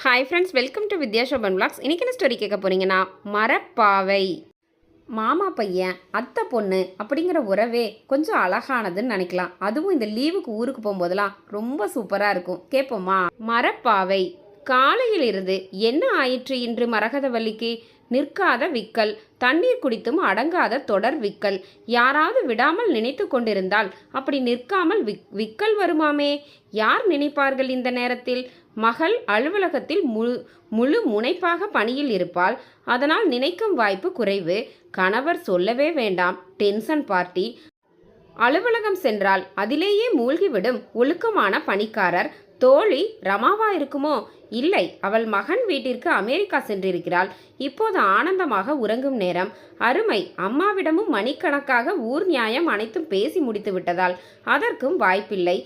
Hi friends welcome to Vidya Shoban vlogs இன்றைக்கி என்ன story கேட்க போகிறீங்கன்னா மரப்பாவை. மாமா பையன் அத்தை பொண்ணு அப்படிங்கிற உறவே கொஞ்சம் அழகானதுன்னு நினைக்கலாம். அதுவும் இந்த லீவுக்கு ஊருக்கு போகும்போதெல்லாம் ரொம்ப சூப்பராக இருக்கும். கேட்போமா? மரப்பாவை காலையில் இருந்து என்ன ஆயிற்று இன்று மரகதவல்லிக்கு நிற்காத விக்கல். தண்ணீர் குடித்தும் அடங்காத தொடர் விக்கல். யாராவது விடாமல் நினைத்து கொண்டிருந்தால் அப்படி நிற்காமல் விக் விக்கல் வருமாமே? யார் நினைப்பார்கள் இந்த நேரத்தில்? மகள் அலுவலகத்தில் முழு முழு முனைப்பாக பணியில் இருப்பால் அதனால் நினைக்கும் வாய்ப்பு குறைவு. கணவர் சொல்லவே வேண்டாம். Tension party. அலுவலகம் சென்றால் அதிலேயே மூழ்கிவிடும் ஒழுக்கமான பணிக்காரர். தோழி ரமாவா இருக்குமோ? இல்லை. அவள் மகன் வீட்டிற்கு அமெரிக்கா சென்றிருக்கிறாள். இப்போது ஆனந்தமாக உறங்கும் நேரம். அருமை. அம்மாவிடமும் மணிக்கணக்காக ஊர் நியாயம் அனைத்தும் பேசி முடித்து விட்டதால் அதற்கும் வாய்ப்பில்லை.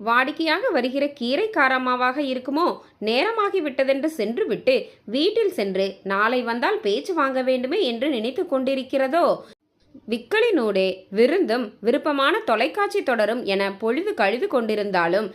வாடிக்கையாக வருகிற கீரைக்காரம்மாவாக இருக்குமோ? நேரமாகி விட்டதென்று சென்று விட்டு வீட்டில் சென்று நாளை வந்தால் பேச்சு வாங்க வேண்டுமே என்று நினைத்து கொண்டிருக்கிறதோ? விக்கலினூடே விருந்தும் விருப்பமான தொலைக்காட்சி தொடரும் என பொழுது கழிவு கொண்டிருந்தாலும்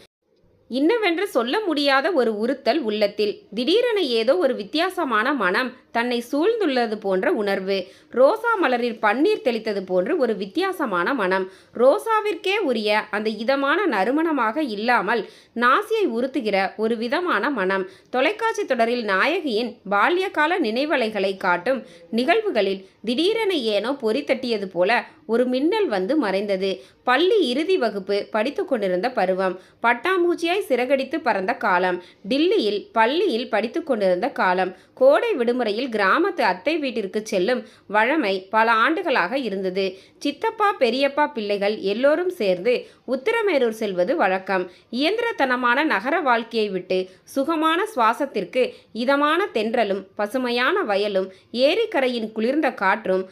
இன்னவென்று சொல்ல முடியாத ஒரு உறுத்தல் உள்ளத்தில். திடீரென ஏதோ ஒரு வித்தியாசமான மனம் தன்னை சூழ்ந்துள்ளது போன்ற உணர்வு. ரோசா மலரில் பன்னீர் தெளித்தது போன்று ஒரு வித்தியாசமான மனம். ரோசாவிற்கே உரிய அந்த இதமான நறுமணமாக இல்லாமல் நாசியை உறுத்துகிற ஒரு விதமான மனம். தொலைக்காட்சி தொடரில் நாயகியின் பால்யகால நினைவலைகளை காட்டும் நிகழ்வுகளில் திடீரென ஏனோ பொறி தட்டியது போல ஒரு மின்னல் வந்து மறைந்தது. பள்ளி இறுதி வகுப்பு படித்து கொண்டிருந்த பருவம். பட்டாம்பூச்சியாய் சிறகடித்து பறந்த காலம். டில்லியில் பள்ளியில் படித்து கொண்டிருந்த காலம். கோடை விடுமுறையில் கிராமத்து அத்தை வீட்டிற்கு செல்லும் வழமை பல ஆண்டுகளாக இருந்தது. சித்தப்பா பெரியப்பா பிள்ளைகள் எல்லோரும் சேர்ந்து உத்திரமேரூர் செல்வது வழக்கம். இயந்திரத்தனமான நகர வாழ்க்கையை விட்டு சுகமான சுவாசத்திற்கு இதமான தென்றலும் பசுமையான வயலும் ஏரிக்கரையின் குளிர்ந்த காற்றும்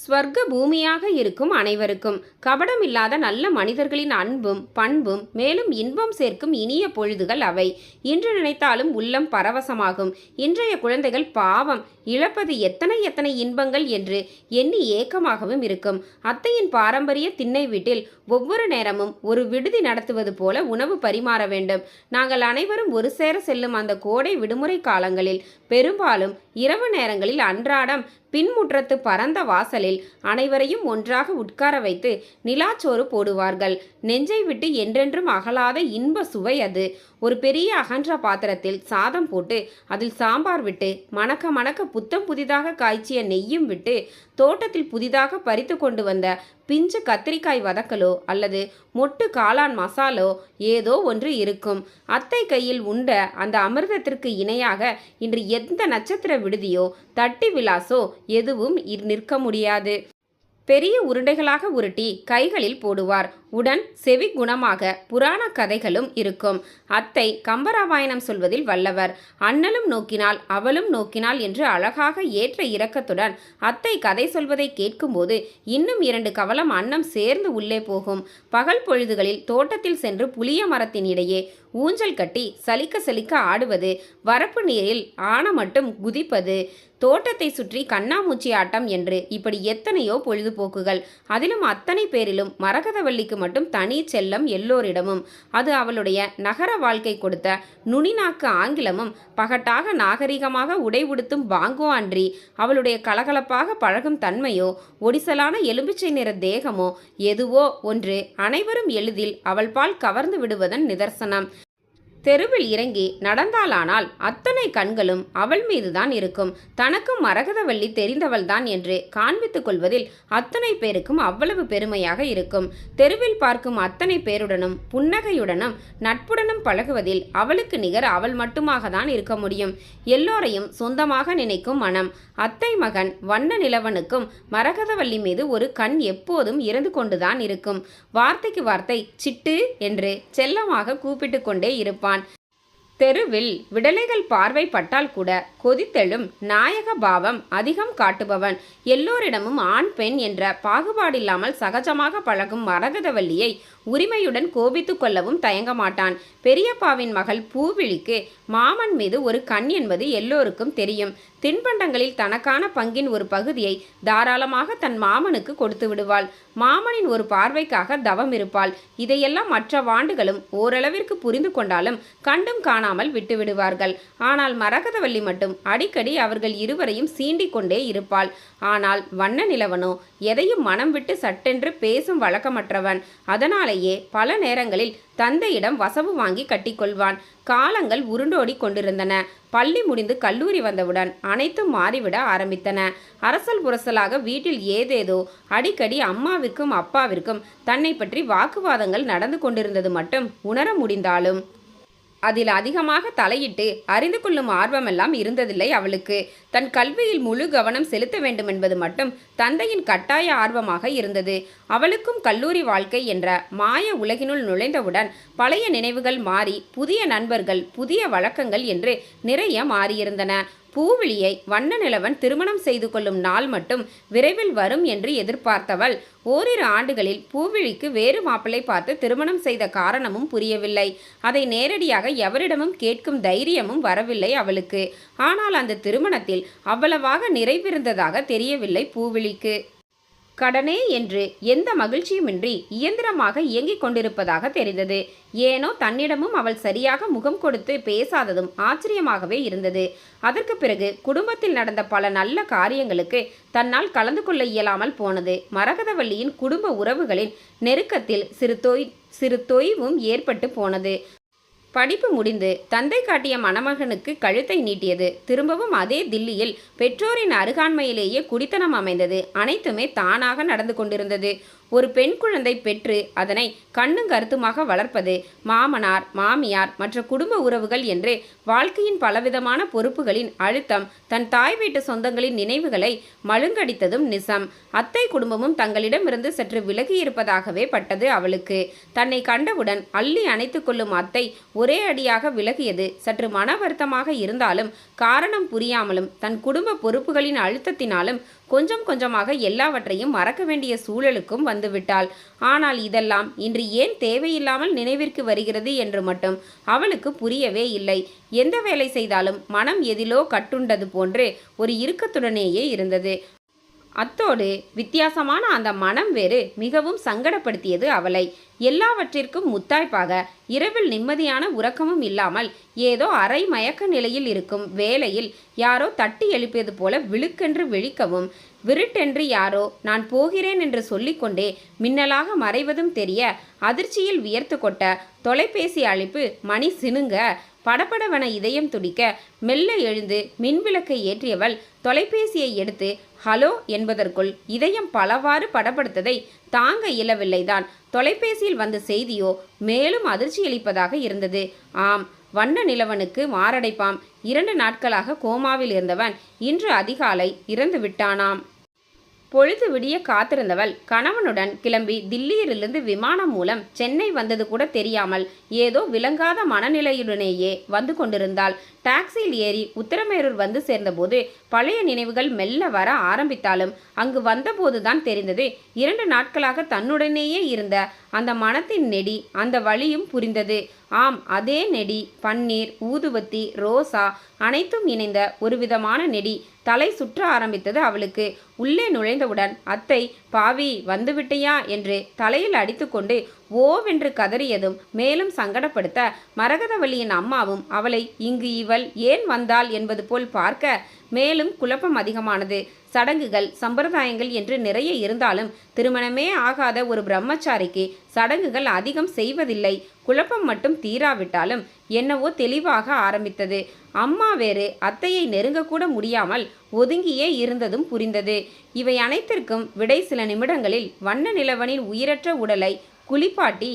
ஸ்வர்க்க பூமியாக இருக்கும் அனைவருக்கும். கபடம் இல்லாத நல்ல மனிதர்களின் அன்பும் பண்பும் மேலும் இன்பம் சேர்க்கும் இனிய பொழுதுகள் அவை. இன்று நினைத்தாலும் உள்ளம் பரவசமாகும். இன்றைய குழந்தைகள் பாவம் இழப்பது எத்தனை எத்தனை இன்பங்கள் என்று எண்ணி ஏக்கமாகவும் இருக்கும். அத்தையின் பாரம்பரிய திண்ணை வீட்டில் ஒவ்வொரு நேரமும் ஒரு விடுதி நடத்துவது போல உணவு பரிமாற வேண்டும். நாங்கள் அனைவரும் ஒரு சேர செல்லும் அந்த கோடை விடுமுறை காலங்களில் பெரும்பாலும் இரவு நேரங்களில் அன்றாடம் பின்முற்றத்து பரந்த வாசலில் அனைவரையும் ஒன்றாக உட்கார வைத்து நிலாச்சோறு போடுவார்கள். நெஞ்சை விட்டு என்றென்றும் அகலாத இன்ப சுவை அது. ஒரு பெரிய அகன்ற பாத்திரத்தில் சாதம் போட்டு அதில் சாம்பார் விட்டு மணக்க மணக்க புத்தம் புதிதாக காய்ச்சிய நெய்யும் விட்டு தோட்டத்தில் புதிதாக பறித்து கொண்டு வந்த பிஞ்சு கத்திரிக்காய் வதக்கலோ அல்லது மொட்டு காளான் மசாலோ ஏதோ ஒன்று இருக்கும். அத்தை கையில் உண்ட அந்த அமிர்தத்திற்கு இணையாக இன்று எந்த நட்சத்திர விடுதியோ தட்டி விலாசோ எதுவும் நிற்க முடியாது. பெரிய உருண்டைகளாக உருட்டி கைகளில் போடுவார். உடன் செவி குணமாக புராண கதைகளும் இருக்கும். அத்தை கம்பராமாயணம் சொல்வதில் வல்லவர். அண்ணலும் நோக்கினால் அவளும் நோக்கினாள் என்று அழகாக ஏற்ற இரக்கத்துடன் அத்தை கதை சொல்வதை கேட்கும்போது இன்னும் இரண்டு கவலம் அன்னம் சேர்ந்து உள்ளே போகும். பகல் பொழுதுகளில் தோட்டத்தில் சென்று புளிய மரத்தின் இடையே ஊஞ்சல் கட்டி சலிக்க சலிக்க ஆடுவது வரப்பு நீரில் ஆன மட்டும் குதிப்பது தோட்டத்தை சுற்றி கண்ணாமூச்சி ஆட்டம் என்று இப்படி எத்தனையோ பொழுதுபோக்குகள். அதிலும் அத்தனை பேரிலும் மரகதவல்லிக்கு மட்டும் தனி செல்லம் எல்லோரிடமும். அது அவளுடைய நகர வாழ்க்கை கொடுத்த நுனிநாக்கு ஆங்கிலமும் பகட்டாக நாகரிகமாக உடை உடுத்தும் பாங்கோ அன்றி அவளுடைய கலகலப்பாக பழகும் தன்மையோ ஒடிசலான எலும்பிச்சை நிற தேகமோ எதுவோ ஒன்று அனைவரும் எளிதில் அவள் பால் கவர்ந்து விடுவதன் நிதர்சனம். தெருவில் இறங்கி நடந்தாலானால் அத்தனை கண்களும் அவள் மீதுதான் இருக்கும். தனக்கும் மரகதவள்ளி தெரிந்தவள்தான் என்று காண்பித்துக் கொள்வதில் அத்தனை பேருக்கும் அவ்வளவு பெருமையாக இருக்கும். தெருவில் பார்க்கும் அத்தனை பேருடனும் புன்னகையுடனும் நட்புடனும் பழகுவதில் அவளுக்கு நிகர் அவள் மட்டுமாக தான் இருக்க முடியும். எல்லோரையும் சொந்தமாக நினைக்கும் மனம் அத்தை மகன் வண்ண நிலவனுக்கும் மரகதவள்ளி மீது ஒரு கண் எப்போதும் இருந்து கொண்டுதான் இருக்கும். வார்த்தைக்கு வார்த்தை சிட்டு என்று செல்லமாக கூப்பிட்டு கொண்டே இருப்பான். தெருவில் விடலைகள் பார்வை பட்டால் கூட கொதித்தெழும் நாயக பாவம் அதிகம் காட்டுபவன். எல்லோரிடமும் ஆண் பெண் என்ற பாகுபாடில்லாமல் சகஜமாக பழகும் மரகதவல்லியை உரிமையுடன் கோபித்து கொள்ளவும் தயங்க மாட்டான். பெரியப்பாவின் மகள் பூவிழிக்கு மாமன் மீது ஒரு கண் என்பது எல்லோருக்கும் தெரியும். தின்பண்டங்களில் தனக்கான பங்கின் ஒரு பகுதியை தாராளமாக தன் மாமனுக்கு கொடுத்து விடுவாள். மாமனின் ஒரு பார்வைக்காக தவம் இருப்பாள். இதையெல்லாம் மற்ற வாண்டுகளும் ஓரளவிற்கு புரிந்து கொண்டாலும் கண்டும் காணாமல் விட்டுவிடுவார்கள் ஆனால் மரகதவல்லி மட்டும் அடிக்கடி அவர்கள் இருவரையும் சீண்டிக் கொண்டே இருப்பாள். ஆனால் வண்ண நிலவனோ எதையும் மனம் விட்டு சட்டென்று பேசும் வழக்கமற்றவன். அதனாலேயே பல நேரங்களில் தந்தையிடம் வசவு வாங்கி கட்டிக்கொள்வான். காலங்கள் உருண்டோடி கொண்டிருந்தன. பள்ளி முடிந்து கல்லூரி வந்தவுடன் அனைத்தும் மாறிவிட ஆரம்பித்தன. அரசல் புரசலாக வீட்டில் ஏதேதோ அடிக்கடி அம்மாவிற்கும் அப்பாவிற்கும் தன்னை பற்றி வாக்குவாதங்கள் நடந்து கொண்டிருந்தது மட்டும் உணர முடிந்தாலும் அதில் அதிகமாக தலையிட்டு அறிந்து கொள்ளும் ஆர்வமெல்லாம் இருந்ததில்லை அவளுக்கு. தன் கல்வியில் முழு கவனம் செலுத்த வேண்டும் என்பது மட்டும் தந்தையின் கட்டாய ஆர்வமாக இருந்தது. அவளுக்கும் கல்லூரி வாழ்க்கை என்ற மாய உலகினுள் நுழைந்தவுடன் பழைய நினைவுகள் மாறி புதிய நண்பர்கள் புதிய வழக்கங்கள் என்று நிறைய மாறியிருந்தன. பூவிழியை வண்ண நிலவன் திருமணம் செய்து கொள்ளும் நாள் மட்டும் விரைவில் வரும் என்று எதிர்பார்த்தவள். ஓரிரு ஆண்டுகளில் பூவிழிக்கு வேறு மாப்பிள்ளை பார்த்து திருமணம் செய்த காரணமும் புரியவில்லை. அதை நேரடியாக எவரிடமும் கேட்கும் தைரியமும் வரவில்லை அவளுக்கு. ஆனால் அந்த திருமணத்தில் அவ்வளவாக நிறைவிருந்ததாக தெரியவில்லை பூவிழிக்கு. கடனே என்று எந்த மகிழ்ச்சியுமின்றி இயந்திரமாக இயங்கிக் கொண்டிருப்பதாக தெரிந்தது. ஏனோ தன்னிடமும் அவள் சரியாக முகம் கொடுத்து பேசாததும் ஆச்சரியமாகவே இருந்தது. அதற்கு பிறகு குடும்பத்தில் நடந்த பல நல்ல காரியங்களுக்கு தன்னால் கலந்து கொள்ள இயலாமல் போனது. மரகதவல்லியின் குடும்ப உறவுகளின் நெருக்கத்தில் சிறு தொய் சிறு தொய்வும் ஏற்பட்டு போனது. படிப்பு முடிந்து தந்தை காட்டிய மணமகனுக்கு கழுத்தை நீட்டியது. திரும்பவும் அதே தில்லியில் பெற்றோரின் அருகாண்மையிலேயே குடித்தனம் அமைந்தது. அனைத்துமே தானாக நடந்து கொண்டிருந்தது. ஒரு பெண் குழந்தை பெற்று அதனை கண்ணும் கருத்துமாக வளர்ப்பது மாமனார் மாமியார் மற்ற குடும்ப உறவுகள் என்று வாழ்க்கையின் பலவிதமான பொறுப்புகளின் அழுத்தம் தன் தாய் வீட்டு சொந்தங்களின் நினைவுகளை மழுங்கடித்ததும் நிசம். அத்தை குடும்பமும் தங்களிடமிருந்து சற்று விலகி இருப்பதாகவே பட்டது அவளுக்கு. தன்னை கண்டவுடன் அள்ளி அணைத்து கொள்ளும் அத்தை ஒரு ஒரே அடியாக விலகியது. சற்று மன வருத்தமாக இருந்தாலும் காரணம் புரியாமலும் தன் குடும்ப பொறுப்புகளின் அழுத்தத்தினாலும் கொஞ்சம் கொஞ்சமாக எல்லாவற்றையும் மறக்க வேண்டிய சூழலுக்கும் வந்துவிட்டாள். ஆனால் இதெல்லாம் இன்று ஏன் தேவையில்லாமல் நினைவிற்கு வருகிறது என்று மட்டும் அவளுக்கு புரியவே இல்லை. எந்த வேலை செய்தாலும் மனம் எதிலோ கட்டுண்டது போன்று ஒரு இறுக்கத்துடனேயே இருந்தது. அத்தோடு வித்தியாசமான அந்த மனம் வேறு மிகவும் சங்கடப்படுத்தியது அவளை. எல்லாவற்றிற்கும் முத்தாய்ப்பாக இரவில் நிம்மதியான உறக்கமும் இல்லாமல் ஏதோ அரை மயக்க நிலையில் இருக்கும் வேலையில் யாரோ தட்டி எழுப்பியது போல விழுக்கென்று விழிக்கவும் விருட்டென்று யாரோ நான் போகிறேன் என்று சொல்லிக்கொண்டே மின்னலாக மறைவதும் தெரிய அதிர்ச்சியில் வியர்த்து கொட்ட தொலைபேசி அழைப்பு மணி சினுங்க படபடவன இதயம் துடிக்க மெல்ல எழுந்து மின்விளக்கை ஏற்றியவள் தொலைபேசியை எடுத்து ஹலோ என்பதற்குள் இதயம் பலவாறு படப்படுத்ததை தாங்க இயலவில்லைதான். தொலைபேசியில் வந்த செய்தியோ மேலும் அதிர்ச்சியளிப்பதாக இருந்தது. ஆம் வண்ண நிலவனுக்கு மாரடைப்பாம். இரண்டு நாட்களாக கோமாவில் இருந்தவன் இன்று அதிகாலை இறந்து விட்டானாம் பொழுது விடிய காத்திருந்தவள். கணவனுடன் கிளம்பி தில்லியிலிருந்து விமானம் மூலம் சென்னை வந்தது கூட தெரியாமல் ஏதோ விளங்காத மனநிலையுடனேயே வந்து கொண்டிருந்தாள். டாக்ஸியில் ஏறி உத்தரமேரூர் வந்து சேர்ந்தபோது பழைய நினைவுகள் மெல்ல வர ஆரம்பித்தாலும் அங்கு வந்தபோதுதான் தெரிந்தது இரண்டு நாட்களாக தன்னுடனேயே இருந்த அந்த மனத்தின் நெடி அந்த வழியும் புரிந்தது. ஆம் அதே நெடி பன்னீர் ஊதுவத்தி ரோசா அனைத்தும் இணைந்த ஒரு விதமான நெடி தலை சுற்ற ஆரம்பித்தது அவளுக்கு. உள்ளே நுழைந்தவுடன் அத்தை பாவி வந்துவிட்டையா? என்று தலையில் அடித்துக்கொண்டு ஓவென்று கதறியதும் மேலும் சங்கடப்படுத்த மரகதவல்லியின் அம்மாவும் அவளை இங்கு இவள் ஏன் வந்தாள்? என்பது போல் பார்க்க மேலும் குழப்பம் அதிகமானது. சடங்குகள் சம்பிரதாயங்கள் என்று நிறைய இருந்தாலும் திருமணமே ஆகாத ஒரு பிரம்மச்சாரிக்கு சடங்குகள் அதிகம் செய்வதில்லை. குழப்பம் மட்டும் தீராவிட்டாலும் என்னவோ தெளிவாக ஆரம்பித்தது. அம்மா வேறு அத்தையை நெருங்கக்கூட முடியாமல் ஒதுங்கியே இருந்ததும் புரிந்தது. இவை அனைத்திற்கும் விடை சில நிமிடங்களில் வண்ண நிலவனின் உயிரற்ற உடலை குளிப்பாட்டி.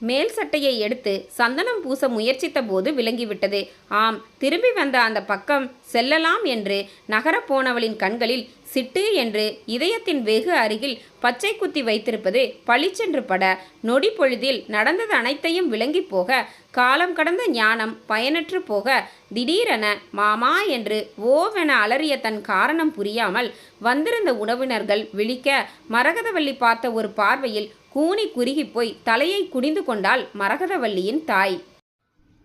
மேல் சட்டையை எடுத்து சந்தனம் பூச முயற்சித்த போது விளங்கிவிட்டது. ஆம் திரும்பி வந்த அந்த பக்கம் செல்லலாம் என்று நகரப் போனவளின் கண்களில் சிட்டு என்று இதயத்தின் வெகு அருகில் பச்சை குத்தி வைத்திருப்பது பளிச்சென்று பட நொடி பொழுதில் நடந்தது அனைத்தையும் விளங்கி போக காலம் கடந்த ஞானம் பயனற்று போக திடீரென மாமா என்று ஓவென அலறிய தன் காரணம் புரியாமல் வந்திருந்த உணவினர்கள் விழிக்க மரகதவள்ளி பார்த்த ஒரு பார்வையில் கூனி குறுகி போய் தலையை குனிந்து கொண்டாள் மரகதவல்லியின் தாய்.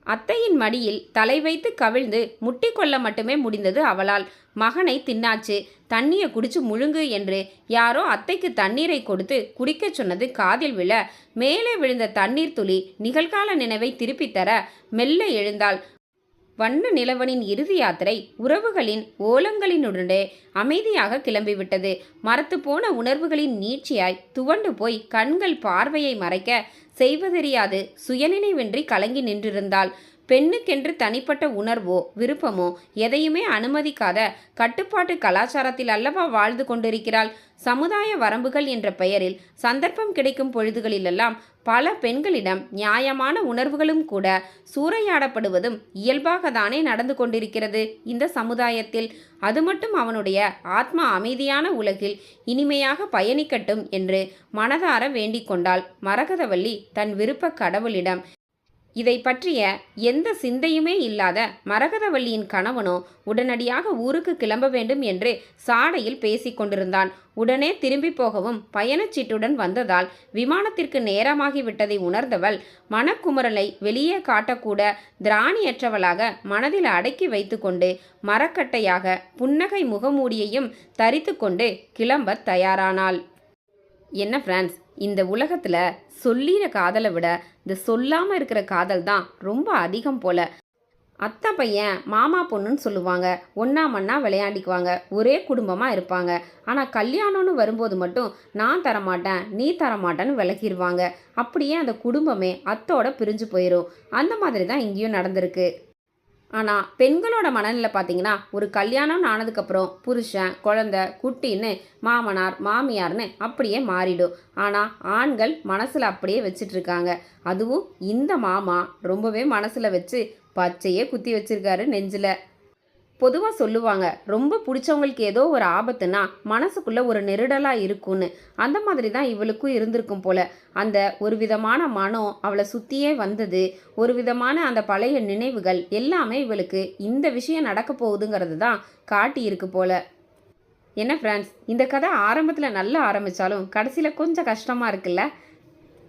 அத்தையின் மடியில் தலை வைத்து கவிழ்ந்து முட்டிக்கொள்ள மட்டுமே முடிந்தது அவளால். மகனை தின்னாச்சு. தண்ணியை குடிச்சு முழுங்கு என்று யாரோ அத்தைக்கு தண்ணீரை கொடுத்து குடிக்கச் சொன்னது காதில் விழ மேலே விழுந்த தண்ணீர் துளி நிகழ்கால நினைவை திருப்பித் தர மெல்ல எழுந்தாள். வண்ண நிலவனின் இறுதி யாத்திரை உறவுகளின் ஓலங்களினுடனே அமைதியாக கிளம்பிவிட்டது. மரத்து போன உணர்வுகளின் நீட்சியாய் துவண்டு போய் கண்கள் பார்வையை மறைக்க செய்வதறியாது சுயநினைவின்றி கலங்கி நின்றிருந்தாள். பெண்ணுக்கென்று தனிப்பட்ட உணர்வோ விருப்பமோ எதையுமே அனுமதிக்காத கட்டுப்பாட்டு கலாச்சாரத்தில் அல்லவா வாழ்ந்து கொண்டிருக்கிறாள்? சமுதாய வரம்புகள் என்ற பெயரில் சந்தர்ப்பம் கிடைக்கும் பொழுதுகளிலெல்லாம் பல பெண்களிடம் நியாயமான உணர்வுகளும் கூட சூறையாடப்படுவதும் இயல்பாக தானே நடந்து கொண்டிருக்கிறது இந்த சமுதாயத்தில். அது மட்டும் அவனுடைய ஆத்மா அமைதியான உலகில் இனிமையாக பயணிக்கட்டும் என்று மனதார வேண்டிக் கொண்டாள் மரகதவல்லி தன் விருப்ப கடவுளிடம். இதை பற்றிய எந்த சிந்தையுமே இல்லாத மரகதவல்லியின் கணவனோ உடனடியாக ஊருக்கு கிளம்ப வேண்டும் என்று சாடையில் பேசிக்கொண்டிருந்தான் உடனே திரும்பி போகவும் பயணச்சீட்டுடன் வந்ததால் விமானத்திற்கு நேரமாகிவிட்டதை உணர்ந்தவள் மனக்குமரலை வெளியே காட்டக்கூட திராணியற்றவளாக மனதில் அடக்கி வைத்துக்கொண்டு மரக்கட்டையாக புன்னகை முகமூடியையும் தரித்து கொண்டு கிளம்பத் தயாரானாள். என்ன பிரான்ஸ் இந்த உலகத்தில் சொல்லிற காதலை விட இந்த சொல்லாமல் இருக்கிற காதல் தான் ரொம்ப அதிகம் போல. அத்தை பையன் மாமா பொண்ணுன்னு சொல்லுவாங்க. ஒன்றா மண்ணா விளையாண்டிக்குவாங்க. ஒரே குடும்பமாக இருப்பாங்க. ஆனால் கல்யாணம்னு வரும்போது மட்டும் நான் தரமாட்டேன் நீ தரமாட்டேன்னு விலகிடுவாங்க அப்படியே அந்த குடும்பமே அத்தோட பிரிஞ்சு போயிடும் அந்த மாதிரி தான் இங்கேயும் நடந்திருக்கு. ஆனால் பெண்களோட மனநிலை பார்த்தீங்கன்னா ஒரு கல்யாணம் ஆனதுக்கப்புறம் புருஷன் குழந்த குட்டின்னு மாமனார் மாமியார்னு அப்படியே மாறிடும். ஆனால் ஆண்கள் மனசில் அப்படியே வச்சிட்ருக்காங்க. அதுவும் இந்த மாமா ரொம்பவே மனசில் வச்சு பச்சையே குத்தி வச்சிருக்காரு நெஞ்சில். பொதுவாக சொல்லுவாங்க ரொம்ப பிடிச்சவங்களுக்கு ஏதோ ஒரு ஆபத்துனா மனசுக்குள்ளே ஒரு நெருடலாக இருக்கும்னு. அந்த மாதிரி தான் இவளுக்கும் இருந்திருக்கும் போல. அந்த ஒரு விதமான மனம் அவளை சுற்றியே வந்தது ஒரு விதமான அந்த பழைய நினைவுகள் எல்லாமே இவளுக்கு இந்த விஷயம் நடக்க போகுதுங்கிறது தான் காட்டியிருக்கு போல். போல என்ன ஃப்ரெண்ட்ஸ் இந்த கதை ஆரம்பத்தில் நல்லா ஆரம்பித்தாலும் கடைசியில் கொஞ்சம் கஷ்டமாக இருக்குல்ல?